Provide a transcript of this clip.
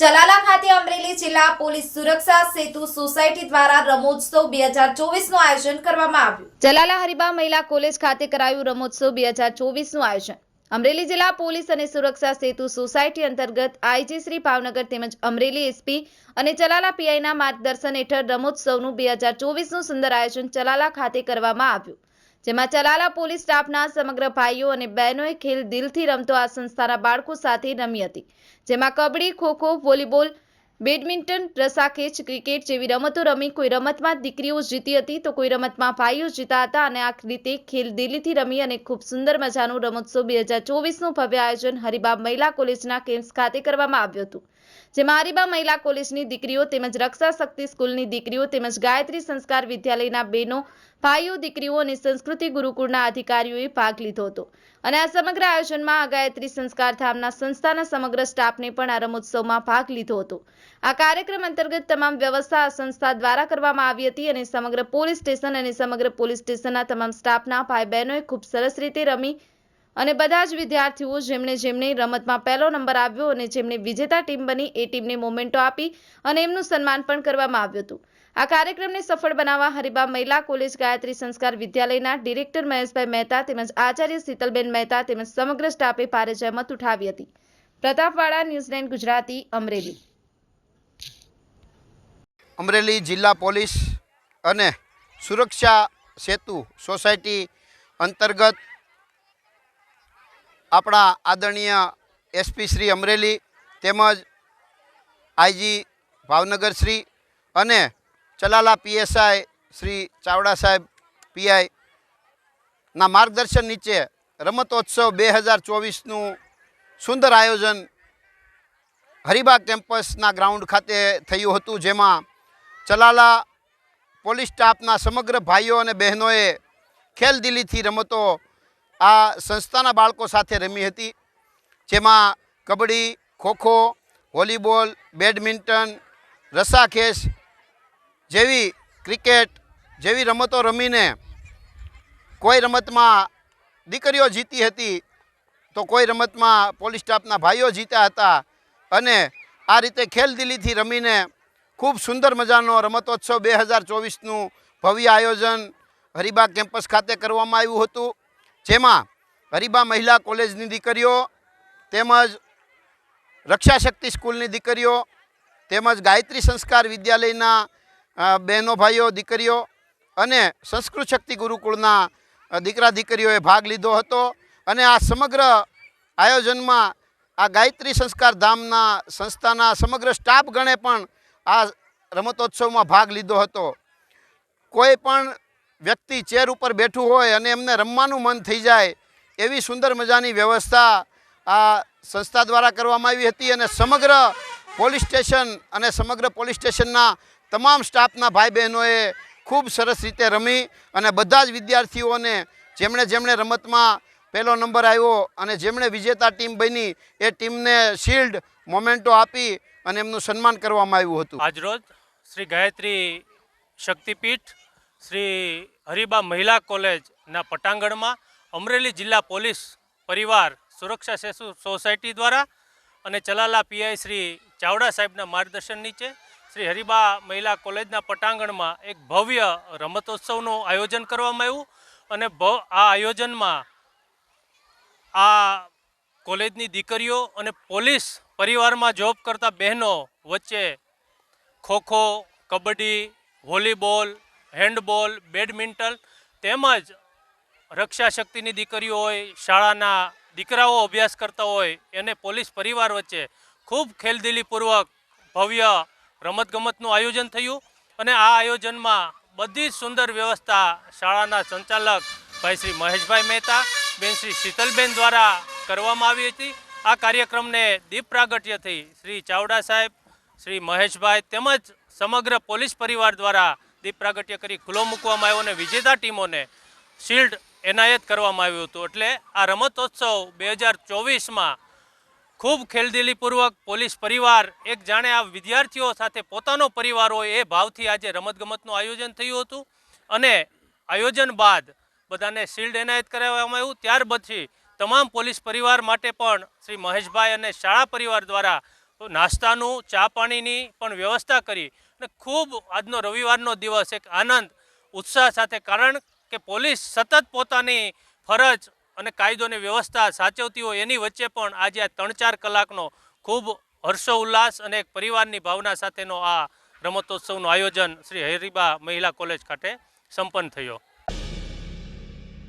ચલાલા ખાતે અમરેલી જિલ્લા પોલીસ સુરક્ષા સેતુ સોસાયટી દ્વારા રમોત્સવ બે હજાર ચોવીસનું આયોજન કરવામાં આવ્યું. ચલાલા હરિબા મહિલા કોલેજ ખાતે કરાયું રમોત્સવ બે હજાર ચોવીસનું આયોજન. અમરેલી જિલ્લા પોલીસ અને સુરક્ષા સેતુ સોસાયટી અંતર્ગત આઈજી શ્રી ભાવનગર તેમજ અમરેલી એસપી અને ચલાલા પીઆઈના માર્ગદર્શન હેઠળ રમોત્સવનું બે હજાર ચોવીસનું સુંદર આયોજન ચલાલા ખાતે કરવામાં આવ્યું. જેમાં ચલાલા પોલીસ સ્ટાફના સમગ્ર ભાઈઓ અને બહેનોએ ખેલ દિલથી રમતો આ સંસ્થાના બાળકો સાથે રમી હતી. જેમાં કબડ્ડી, ખોખો, વોલીબોલ, બેડમિન્ટન, રસાખેચ, ક્રિકેટ જેવી રમતો રમી કોઈ રમતમાં દીકરીઓ જીતી હતી તો કોઈ રમતમાં ભાઈઓ જીતા હતા અને આ રીતે ખેલ દિલ્હીથી રમી અને ખૂબ સુંદર મજાનું રમોત્સવ બે હજાર ચોવીસનું ભવ્ય આયોજન હરિબા મહિલા કોલેજના કેમ્પ્સ ખાતે કરવામાં આવ્યું હતું. જેમાં હરિબા મહિલા કોલેજની દીકરીઓ તેમજ રક્ષા શક્તિ સ્કૂલની દીકરીઓ તેમજ ગાયત્રી સંસ્કાર વિદ્યાલયના બહેનો ભાઈઓ, દીકરીઓ અને સંસ્કૃતિ ગુરુકુળના અધિકારીઓએ ભાગ લીધો હતો. અને આ સમગ્ર આયોજનમાં આ ગાયત્રી સંસ્કાર ધામના સંસ્થાના સમગ્ર સ્ટાફને પણ આ રમોત્સવમાં ભાગ લીધો હતો. આ કાર્યક્રમ અંતર્ગત તમામ વ્યવસ્થા સંસ્થા દ્વારા કરવામાં આવી હતી અને સમગ્ર પોલીસ સ્ટેશન અને સમગ્ર પોલીસ સ્ટેશનના તમામ સ્ટાફના ભાઈ બહેનોએ ખૂબ સરસ રીતે રમી અને બધા જ વિદ્યાર્થીઓ જેમણે જેમને રમતમાં પહેલો નંબર આવ્યો અને જેમણે વિજેતા ટીમ બની, એ ટીમને મોમેન્ટો આપી અને એમનું સન્માન પણ કરવામાં આવ્યું હતું. આ કાર્યક્રમને સફળ બનાવવા હરિબા મહિલા કોલેજ ગાયત્રી સંસ્કાર વિદ્યાલયના ડિરેક્ટર મહેશભાઈ મહેતા તેમજ આચાર્ય શીતલબેન મહેતા તેમજ સમગ્ર સ્ટાફે ભારે જહેમત ઉઠાવી હતી. પ્રતાપવાડા ન્યૂઝીલેન્ડ ગુજરાતી, અમરેલી. અમરેલી જિલ્લા પોલીસ અને સુરક્ષા સેતુ સોસાયટી અંતર્ગત આપણા આદરણીય એસપી શ્રી અમરેલી તેમજ આઈજી ભાવનગર શ્રી અને ચલાલા પીએસઆઈ શ્રી ચાવડા સાહેબ પીઆઈ ના માર્ગદર્શન નીચે રમતોત્સવ બે હજાર ચોવીસનું સુંદર આયોજન હરિબાગ કેમ્પસના ગ્રાઉન્ડ ખાતે થયું હતું, જેમાં ચલાલા પોલીસ સ્ટાફના સમગ્ર ભાઈઓ અને બહેનોએ ખેલદિલીથી રમતો આ સંસ્થાના બાળકો સાથે રમી હતી, જેમાં કબડ્ડી, ખોખો, વોલીબોલ, બેડમિન્ટન, રસાખેસ જેવી ક્રિકેટ જેવી રમતો રમીને કોઈ રમતમાં દીકરીઓ જીતી હતી, તો કોઈ રમતમાં પોલીસ સ્ટાફના ભાઈઓ જીત્યા હતા અને આ રીતે ખેલદિલીથી રમીને ખૂબ સુંદર મજાનો રમતોત્સવ બે હજાર ચોવીસનું ભવ્ય આયોજન હરિબાગ કેમ્પસ ખાતે કરવામાં આવ્યું હતું. જેમાં ગરીબા મહિલા કોલેજની દીકરીઓ, તેમજ રક્ષા શક્તિ સ્કૂલની દીકરીઓ, તેમજ ગાયત્રી સંસ્કાર વિદ્યાલયના બહેનો ભાઈઓ, દીકરીઓ અને સંસ્કૃત શક્તિ ગુરુકુળના દીકરા દીકરીઓએ ભાગ લીધો હતો અને આ સમગ્ર આયોજનમાં આ ગાયત્રી સંસ્કાર ધામના સંસ્થાના સમગ્ર સ્ટાફ ગણે પણ આ રમતોત્સવમાં ભાગ લીધો હતો. કોઈ પણ વ્યક્તિ ચેર ઉપર બેઠું હોય અને એમને રમવાનું મન થઈ જાય, એવી સુંદર મજાની વ્યવસ્થા આ સંસ્થા દ્વારા કરવામાં આવી હતી અને સમગ્ર પોલીસ સ્ટેશન અને સમગ્ર પોલીસ સ્ટેશનના તમામ સ્ટાફના ભાઈ બહેનોએ ખૂબ સરસ રીતે રમી અને બધા જ વિદ્યાર્થીઓને જેમણે જેમણે રમતમાં પહેલો નંબર આવ્યો અને જેમણે વિજેતા ટીમ બની, એ ટીમને શિલ્ડ, મોમેન્ટો આપી અને એમનું સન્માન કરવામાં આવ્યું હતું. આજરોજ શ્રી ગાયત્રી શક્તિપીઠ શ્રી હરિબા મહિલા કોલેજના પટાંગણમાં અમરેલી જિલ્લા પોલીસ પરિવાર સુરક્ષા સેતુ સોસાયટી દ્વારા અને ચલાલા પીઆઈ શ્રી ચાવડા સાહેબના માર્ગદર્શન નીચે શ્રી હરિબા મહિલા કોલેજના પટાંગણમાં એક ભવ્ય રમતોત્સવનું આયોજન કરવામાં આવ્યું અને આ આયોજનમાં આ કોલેજની દીકરીઓ અને પોલીસ પરિવારમાં જોબ કરતા બહેનો વચ્ચે kho kho kabaddi, volleyball handball, badminton તેમજ રક્ષા શક્તિની દીકરીઓ હોય, શાળાના દીકરાઓ અભ્યાસ કરતા હોય, એને પોલીસ પરિવાર વચ્ચે ખૂબ ખેલદિલીપૂર્વક ભવ્ય રમતગમતનું આયોજન થયું અને આ આયોજનમાં બધી જ સુંદર વ્યવસ્થા શાળાના સંચાલક ભાઈ શ્રી મહેશભાઈ મહેતા, બેન શ્રી શીતલબેન દ્વારા કરવામાં આવી હતી. આ કાર્યક્રમને દીપ પ્રાગટ્યથી શ્રી ચાવડા સાહેબ, શ્રી મહેશભાઈ તેમજ સમગ્ર પોલીસ પરિવાર દ્વારા દીપ પ્રાગટ્ય કરી ખુલ્લો મૂકવામાં આવ્યો અને વિજેતા ટીમોને શિલ્ડ એનાયત કરવામાં આવ્યું હતું. એટલે આ રમતોત્સવ બે હજાર ચોવીસમાં ખૂબ ખેલદિલીપૂર્વક પોલીસ પરિવાર એક જાણે આ વિદ્યાર્થીઓ સાથે પોતાનો પરિવાર હોય એ ભાવથી આજે રમતગમતનું આયોજન થયું હતું. અને આયોજન બાદ બધાને શિલ્ડ એનાયત કરાવવામાં આવ્યું. ત્યાર પછી તમામ પોલીસ પરિવાર માટે પણ શ્રી મહેશભાઈ અને શાળા પરિવાર દ્વારા નાસ્તાનું, ચા પાણીની પણ વ્યવસ્થા કરી અને ખૂબ આજનો રવિવારનો દિવસ એક આનંદ, ઉત્સાહ સાથે કારણ કે પોલીસ સતત પોતાની ફરજ અને કાયદોની વ્યવસ્થા સાચવતી હોય એની વચ્ચે પણ આજે આ ત્રણ ચાર કલાકનો ખૂબ હર્ષો ઉલ્લાસ અને એક પરિવારની ભાવના સાથેનો આ રમતોત્સવનું આયોજન શ્રી હરિબા મહિલા કોલેજ ખાતે સંપન્ન થયો.